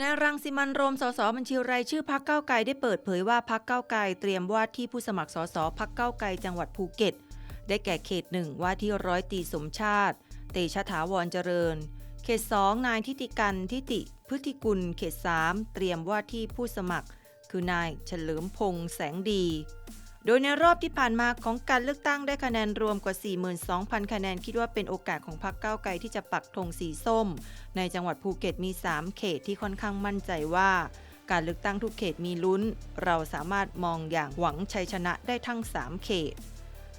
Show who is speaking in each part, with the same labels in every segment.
Speaker 1: นายรังสิมันโรมสสบัญชีรายชื่อพักเก้าไกลได้เปิดเผยว่าพักเก้าไกลเตรียมว่าที่ผู้สมัครสสพักเก้าไกลจังหวัดภูเก็ต ได้แก่เขตหนึ่งว่าที่ร้อยตีสมชาติ เตชะถาวรเจริญ เขต2นายทิติกันทิติพฤติกุล เขต3เตรียมว่าที่ผู้สมัคร คือนายเฉลิมพงษ์แสงดี โดยในรอบที่ผ่านมาของการเลือกตั้งได้คะแนนรวมกว่า 42,000 คะแนนคิดว่าเป็นโอกาสของพรรคก้าวไกลที่จะปักธงสีส้ม ในจังหวัดภูเก็ตมี 3 เขตที่ค่อนข้างมั่นใจว่า การเลือกตั้งทุกเขตมีลุ้น เราสามารถมองอย่างหวังชัยชนะได้ทั้ง 3 เขต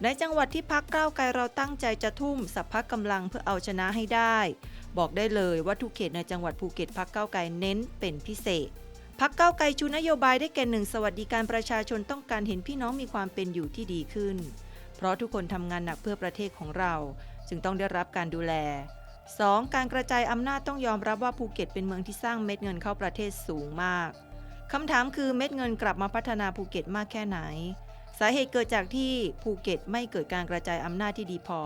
Speaker 1: ในจังหวัดที่พักก้าวไกลเราตั้งใจจะทุ่มสัพพะกำลังเพื่อเอาชนะให้ได้ บอกได้เลยว่าทุกเขตในจังหวัดภูเก็ตพักก้าวไกลเน้นเป็นพิเศษ พักเก้าไกลชูนโยบายได้แก่หนึ่งสวัสดิการประชาชนต้องการเห็นพี่น้องมีความเป็นอยู่ที่ดีขึ้น เพราะทุกคนทำงานหนักเพื่อประเทศของเรา จึงต้องได้รับการดูแล 2. การกระจายอำนาจต้องยอมรับว่าภูเก็ตเป็นเมืองที่สร้างเม็ดเงินเข้าประเทศสูงมากคำถามคือเม็ดเงินกลับมาพัฒนาภูเก็ตมากแค่ไหน สาเหตุเกิดจากที่ภูเก็ตไม่เกิดการกระจายอำนาจที่ดีพอ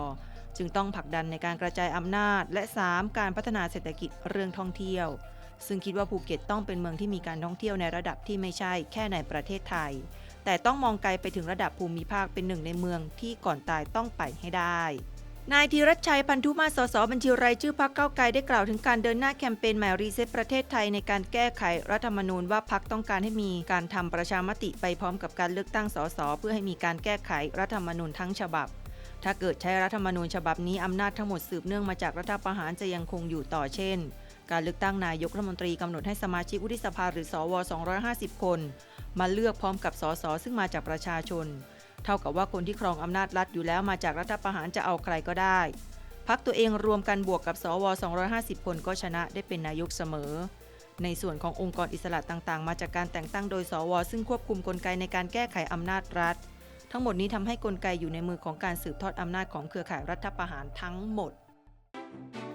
Speaker 1: จึงต้องผลักดันในการกระจายอำนาจ และ 3. การพัฒนาเศรษฐกิจเรื่องท่องเที่ยว ซึ่งคิดว่าภูเก็ตต้องเป็นเมืองที่มีการท่องเที่ยวในระดับที่ไม่ใช่แค่ในประเทศไทย แต่ต้องมองไกลไปถึงระดับภูมิภาคเป็นหนึ่งในเมืองที่ก่อนตายต้องไปให้ได้นายธีรชัยพันธุมาสสบัญชีรายชื่อพักเก้าไกลได้กล่าวถึงการเดินหน้าแคมเปญใหม่รีเซ็ตประเทศไทยในการแก้ไขรัฐธรรมนูญว่าพักต้องการให้มีการทำประชามติไปพร้อมกับการเลือกตั้งสสเพื่อให้มีการแก้ไขรัฐธรรมนูญทั้งฉบับ ถ้าเกิดใช้รัฐธรรมนูญฉบับนี้อำนาจทั้งหมดสืบเนื่องมาจากรัฐประหารจะยังคงอยู่ต่อเช่น การเลือกตั้งนายกรัฐมนตรีกำหนดให้สมาชิกวุฒิสภาหรือสว 250 คน มาเลือกพร้อมกับสสซึ่งมาจากประชาชน เท่ากับว่าคนที่ครองอำนาจรัฐอยู่แล้วมาจากรัฐประหารจะเอาใครก็ได้พักตัวเองรวมกันบวกกับสว 250 คนก็ชนะได้เป็นนายกเสมอ ในส่วนขององค์กรอิสระต่างๆ มาจากการแต่งตั้งโดยสว ซึ่งควบคุมกลไกในการแก้ไขอำนาจรัฐ ทั้งหมดนี้ทำให้กลไกอยู่ในมือของการสืบทอดอำนาจของเครือข่ายรัฐประหารทั้งหมด